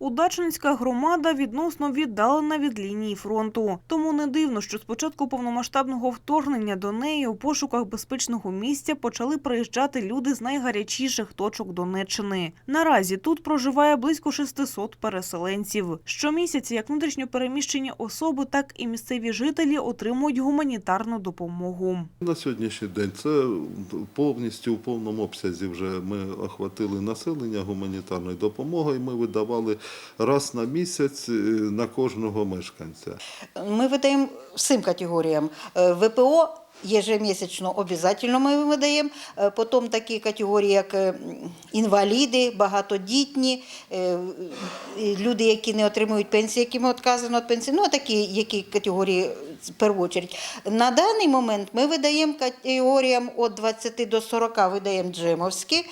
Удачненська громада відносно віддалена від лінії фронту. Тому не дивно, що з початку повномасштабного вторгнення до неї у пошуках безпечного місця почали приїжджати люди з найгарячіших точок Донеччини. Наразі тут проживає близько 600 переселенців. Щомісяця як внутрішньо переміщені особи, так і місцеві жителі отримують гуманітарну допомогу. На сьогоднішній день це повністю у повному обсязі вже ми охватили населення гуманітарною допомогою. Ми видавали раз на місяць е, на кожного мешканця. Ми видаємо всім категоріям. Е, ВПО ежемісячно обов'язково ми видаємо. Е, Потім такі категорії, як е, інваліди, багатодітні, е, люди, які не отримують пенсії, яким відказано від пенсії. Ну, такі які категорії в першу чергу. На даний момент ми видаємо категоріям від 20 до 40 видаємо джемовські,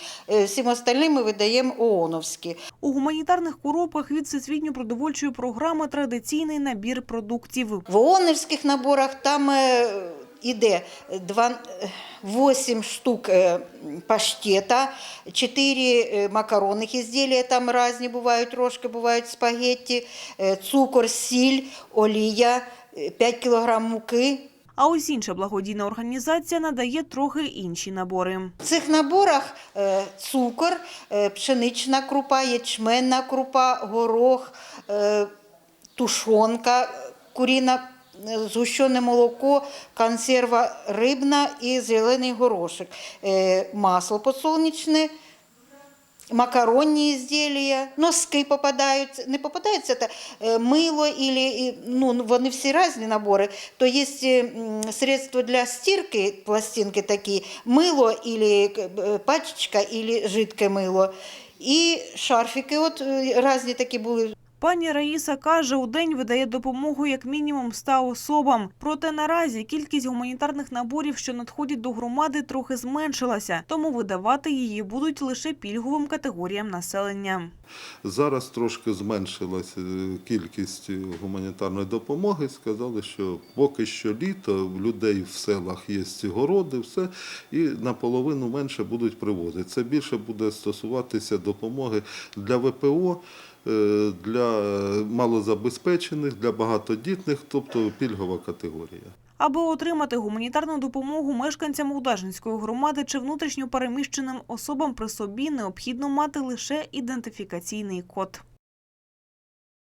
всім остальним ми видаємо ООНовські. У гуманітарних коробках від Всесвітньої продовольчої програми традиційний набір продуктів. В ООНівських наборах там іде два, е, 8 штук е, паштета, 4 е, макаронних ізделія, там різні бувають, трошки бувають спагетті, е, цукор, сіль, олія, е, 5 кг муки. А ось інша благодійна організація надає трохи інші набори. В цих наборах е, цукор, е, пшенична крупа, ячменна крупа, горох, е, тушонка, куріна, е, згущене молоко, консерва рибна і зелений горошок, е, масло подсолнечне, макаронні ізделія, носки попадаються, не попадаються це е, мило, ілі, ну, вони всі різні набори. То є средства для стирки, пластинки такі, мило, ілі е, пачечка, ілі жидке мило. І шарфіки, от різні такі були. Пані Раїса каже, у день видає допомогу як мінімум 100 особам. Проте наразі кількість гуманітарних наборів, що надходять до громади, трохи зменшилася, тому видавати її будуть лише пільговим категоріям населення. Зараз трошки зменшилася е, кількість гуманітарної допомоги. Сказали, що поки що літо, людей в селах є городи, все, і наполовину менше будуть привозити. Це більше буде стосуватися допомоги для ВПО, для малозабезпечених, для багатодітних, тобто пільгова категорія. Аби отримати гуманітарну допомогу мешканцям Удажинської громади чи внутрішньо переміщеним особам при собі необхідно мати лише ідентифікаційний код.